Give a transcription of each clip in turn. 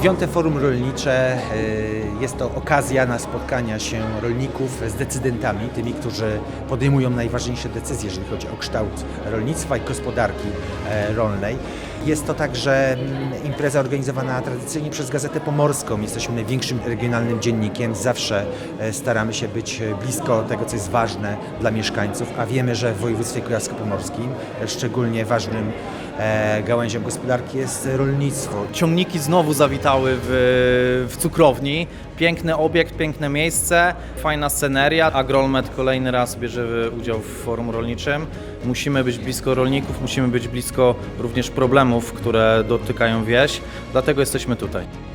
Dziewiąte Forum Rolnicze e, jest to okazja na spotkania się rolników z decydentami, tymi, którzy podejmują najważniejsze decyzje, jeżeli chodzi o kształt rolnictwa i gospodarki e, rolnej. Jest to także mm, impreza organizowana tradycyjnie przez Gazetę Pomorską. Jesteśmy największym regionalnym dziennikiem. Zawsze e, staramy się być blisko tego, co jest ważne dla mieszkańców, a wiemy, że w województwie kujawsko-pomorskim szczególnie ważnym gałęzią gospodarki jest rolnictwo. Ciągniki znowu zawitały w, w cukrowni. Piękny obiekt, piękne miejsce, fajna sceneria. Agrolmet kolejny raz bierze udział w forum rolniczym. Musimy być blisko rolników, musimy być blisko również problemów, które dotykają wieś, dlatego jesteśmy tutaj.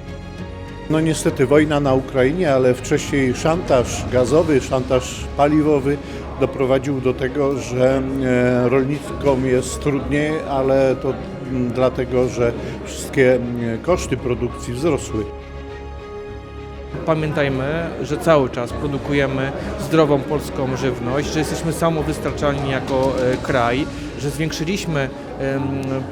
No niestety wojna na Ukrainie, ale wcześniej szantaż gazowy, szantaż paliwowy doprowadził do tego, że e, rolnikom jest trudniej, ale to dlatego, że wszystkie koszty produkcji wzrosły. Pamiętajmy, że cały czas produkujemy zdrową polską żywność, że jesteśmy samowystarczalni jako e, kraj, że zwiększyliśmy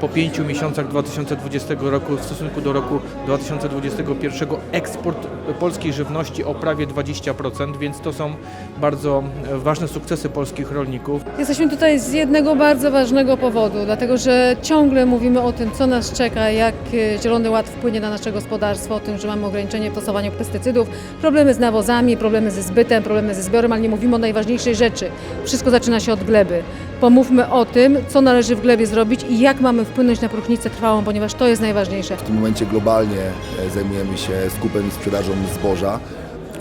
po pięciu miesiącach 2020 roku w stosunku do roku 2021 eksport polskiej żywności o prawie 20%, więc to są bardzo e, ważne sukcesy polskich rolników. Jesteśmy tutaj z jednego bardzo ważnego powodu, dlatego że ciągle mówimy o tym, co nas czeka, jak e, Zielony Ład wpłynie na nasze gospodarstwo, o tym, że mamy ograniczenie w stosowaniu pestycydów, problemy z nawozami, problemy ze zbytem, problemy ze zbiorem, ale nie mówimy o najważniejszej rzeczy. Wszystko zaczyna się od gleby. Pomówmy o tym, co należy w glebie zrobić i jak mamy wpłynąć na próchnicę trwałą, ponieważ to jest najważniejsze. W tym momencie globalnie e, zajmujemy się skupem i sprzedażą zboża.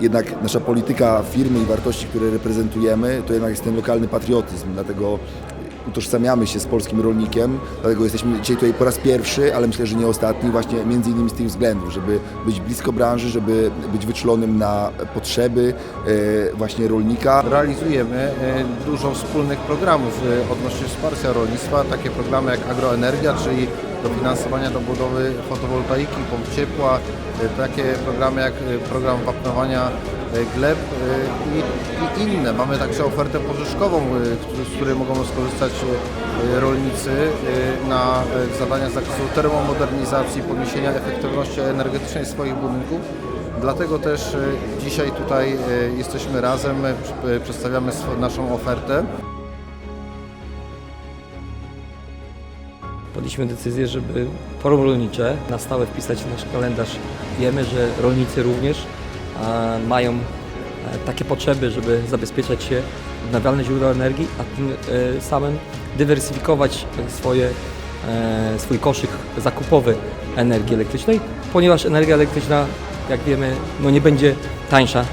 Jednak nasza polityka firmy i wartości, które reprezentujemy, to jednak jest ten lokalny patriotyzm, dlatego utożsamiamy się z polskim rolnikiem, dlatego jesteśmy dzisiaj tutaj po raz pierwszy, ale myślę, że nie ostatni, właśnie między innymi z tych względów, żeby być blisko branży, żeby być wyczulonym na potrzeby e, właśnie rolnika. Realizujemy e, dużo wspólnych programów e, odnośnie wsparcia rolnictwa, takie programy jak agroenergia, czyli dofinansowania do budowy fotowoltaiki, pomp ciepła, takie programy jak program wapnowania gleb e, i, inne. Mamy także ofertę pożyczkową, e, z której mogą skorzystać e, rolnicy e, na e, zadania z zakresu termomodernizacji, podniesienia efektywności energetycznej swoich budynków. Dlatego też e, dzisiaj tutaj e, jesteśmy razem, e, pr- e, przedstawiamy naszą ofertę. Podjęliśmy decyzję, żeby forum rolnicze na stałe wpisać w nasz kalendarz. Wiemy, że rolnicy również e, mają e, takie potrzeby, żeby zabezpieczać się w odnawialne źródła energii, a tym e, samym dywersyfikować swoje, e, swój koszyk zakupowy energii elektrycznej, ponieważ energia elektryczna, jak wiemy, no nie będzie tańsza